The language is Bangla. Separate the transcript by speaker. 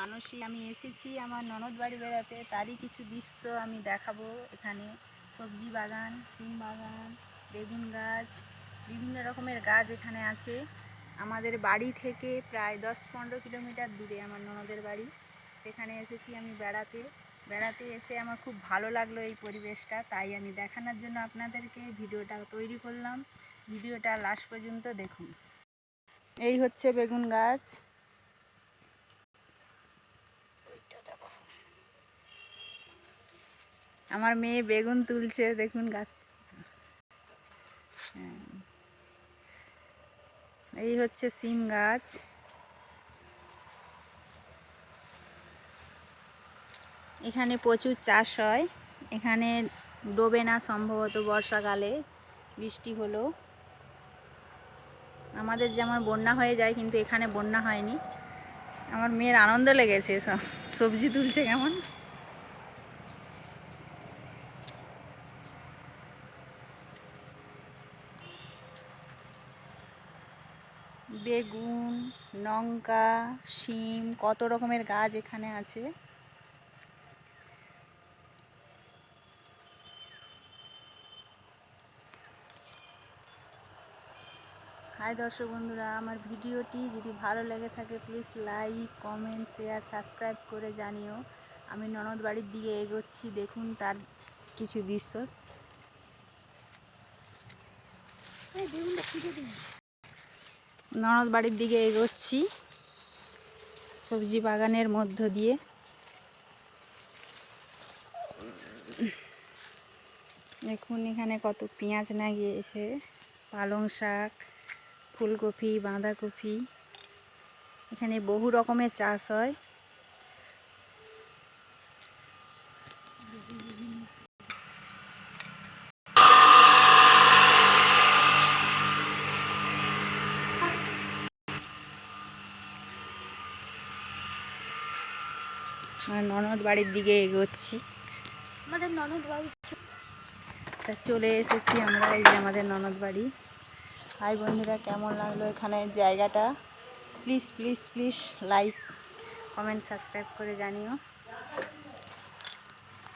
Speaker 1: মানসী আমি এসেছি আমার ননদ বাড়ি বেড়াতে, তারই কিছু দৃশ্য আমি দেখাবো এখানে। সবজি বাগান, সিম বাগান, বেগুন গাছ, বিভিন্ন রকমের গাছ এখানে আছে। আমাদের বাড়ি থেকে প্রায় দশ পনেরো কিলোমিটার দূরে আমার ননদের বাড়ি। সেখানে এসেছি আমি বেড়াতে। বেড়াতে এসে আমার খুব ভালো লাগল এই পরিবেশটা, তাই আমি দেখানোর জন্য আপনাদেরকে ভিডিওটা তৈরি করলাম। ভিডিওটা লাস্ট পর্যন্ত দেখুন। এই হচ্ছে বেগুন গাছ। আমার মেয়ে বেগুন তুলছে, দেখুন গাছ। হ্যাঁ। এই হচ্ছে সিম গাছ। এখানে প্রচুর চাষ হয়। এখানে ডোবে না সম্ভবত বর্ষাকালে, বৃষ্টি হলো। আমাদের যেমন বন্যা হয়ে যায়, কিন্তু এখানে বন্যা হয়নি। আমার মেয়ের আনন্দ লেগেছে, সব সবজি তুলছে কেমন? বেগুন, লঙ্কা, শিম, কত রকমের গাছ এখানে আছে? হাই দর্শক বন্ধুরা, আমার ভিডিওটি যদি ভালো লেগে থাকে please like comment share subscribe করে জানিও। আমি ননদ বাড়ির দিকে এগোচ্ছি, দেখুন তার কিছু দৃশ্য। ননদ বাড়ির দিকে এগোচ্ছি, সবজি বাগানের মধ্য দিয়ে। দেখুন এখানে কত পেঁয়াজ না গিয়েছে পালং শাক, ফুলকপি, বাঁধাকপি। এখানে বহু রকমের চাষ হয়। আর ননদ বাড়ির দিকে এগোচ্ছি।
Speaker 2: আমাদের ননদ বাড়ি
Speaker 1: তা চলে এসেছি আমরা এই যে আমাদের ননদ বাড়ি। ভাই বন্ধুরা কেমন লাগল এখানে জায়গাটা? Please please please like comment subscribe করে জানিও।